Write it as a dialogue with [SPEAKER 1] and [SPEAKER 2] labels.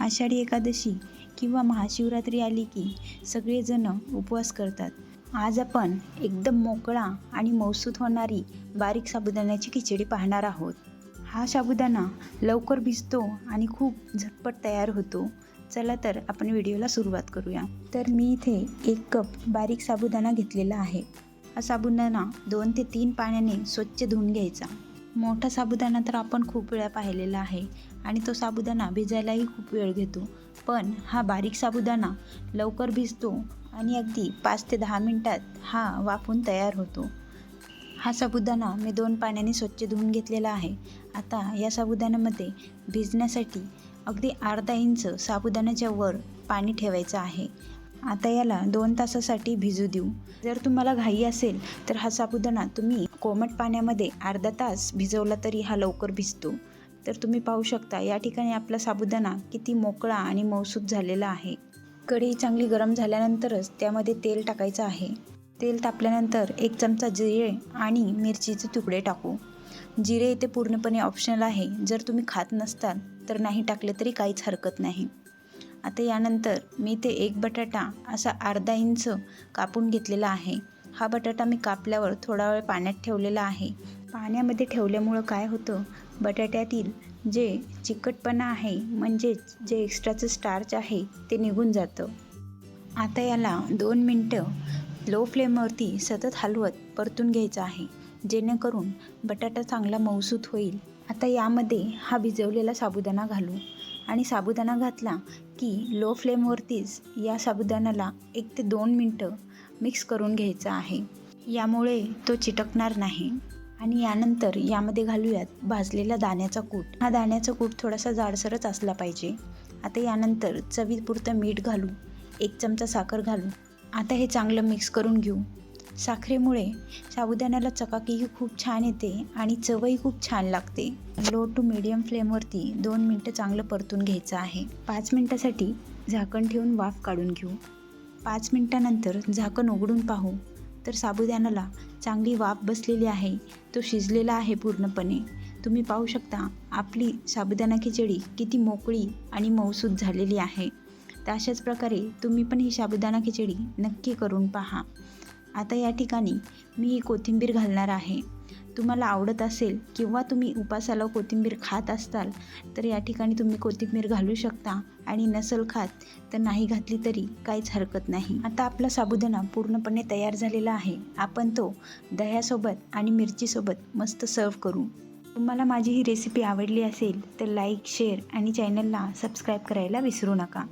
[SPEAKER 1] आषाढी एकादशी किंवा महाशिवरात्री आली की सगळेजण उपवास करतात. आज आपण एकदम मोकळा आणि मौसूत होणारी बारीक साबुदाण्याची खिचडी पाहणार आहोत. हा साबुदाणा लवकर भिजतो आणि खूप झटपट तयार होतो. चला तर आपण व्हिडिओला सुरुवात करूया. तर मी इथे एक कप बारीक साबुदाणा घेतलेला आहे. हा साबुदाणा दोन ते तीन पाण्याने स्वच्छ धुवून घ्यायचा. मोठा साबुदाणा तर आपण खूप वेळा पाहिलेला आहे आणि तो साबुदाणा भिजायलाही खूप वेळ घेतो. पण हा बारीक साबुदाणा लवकर भिजतो आणि अगदी पाच ते दहा मिनटात हा वाफून तयार होतो. हा साबुदाणा मी दोन पाण्याने स्वच्छ धुवून घेतलेला आहे. आता या साबुदाण्यामध्ये भिजण्यासाठी अगदी अर्धा इंच साबुदाण्याच्या वर पाणी ठेवायचं आहे. आता याला दोन तासासाठी भिजू देऊ. जर तुम्हाला घाई असेल तर हा साबुदाणा तुम्ही कोमट पाण्यामध्ये अर्धा तास भिजवला तरी हा लवकर भिजतो. तर तुम्ही पाहू शकता या ठिकाणी आपला साबुदाणा किती मोकळा आणि मौसूद झालेला आहे. कढई चांगली गरम झाल्यानंतरच त्यामध्ये तेल टाकायचं आहे. तेल तापल्यानंतर एक चमचा जिरे आणि मिरचीचे तुकडे टाकू. जिरे इथे पूर्णपणे ऑप्शनल आहे. जर तुम्ही खात नसताल तर नाही टाकले तरी काहीच हरकत नाही. आता यानंतर मी ते एक बटाटा असा अर्धा इंच कापून घेतलेला आहे. हा बटाटा मी कापल्यावर थोडा वेळ पाण्यात ठेवलेला आहे. पाण्यामध्ये ठेवल्यामुळं काय होतं? बटाट्यातील जे चिकटपणा आहे म्हणजेच जे एक्स्ट्राचं स्टार्च आहे ते निघून जातं. आता याला दोन मिनटं लो फ्लेमवरती सतत हलवत परतून घ्यायचं आहे जेणेकरून बटाटा चांगला मऊसूत होईल. आता यामध्ये हा भिजवलेला साबुदाणा घालू. आणि साबुदाणा घातला की लो फ्लेमवरतीच या साबुदाण्याला एक ते दोन मिनटं मिक्स करून घ्यायचं आहे. यामुळे तो चिटकणार नाही. आणि यानंतर यामध्ये घालूयात भाजलेला दाण्याचा कूट. हा दाण्याचा कूट थोडासा जाडसरच असला पाहिजे. आता यानंतर चवीपुरतं मीठ घालू. एक चमचा साखर घालू. आता हे चांगलं मिक्स करून घेऊ. साखरेमुळे साबुदाण्याला चकाकीही खूप छान येते आणि चवही खूप छान लागते. लो टू मिडियम फ्लेमवरती दोन मिनटं चांगलं परतून घ्यायचं आहे. पाच मिनटासाठी झाकण ठेवून वाफ काढून घेऊ. पाच मिनटानंतर झाकण उघडून पाहू. तर साबुदाण्याला चांगली वाफ बसलेली आहे. तो शिजलेला आहे पूर्णपणे. तुम्ही पाहू शकता आपली साबुदाणा खिचडी किती मोकळी आणि मऊसूद झालेली आहे. तर अशाच प्रकारे तुम्ही पण ही साबुदाणा खिचडी नक्की करून पहा. आता या ठिकाणी मी ही कोथिंबीर घालणार आहे. तुम्हाला आवडत असेल किंवा तुम्ही उपासाला कोथिंबीर खात असताल तर या ठिकाणी तुम्ही कोथिंबीर घालू शकता आणि नसल खात तर नाही घातली तरी काहीच हरकत नाही. आता आपला साबुदाणा पूर्णपणे तयार झालेला आहे. आपण तो दह्यासोबत आणि मिरचीसोबत मस्त सर्व करू. तुम्हाला माझी ही रेसिपी आवडली असेल तर लाईक शेअर आणि चॅनलला सबस्क्राईब करायला विसरू नका.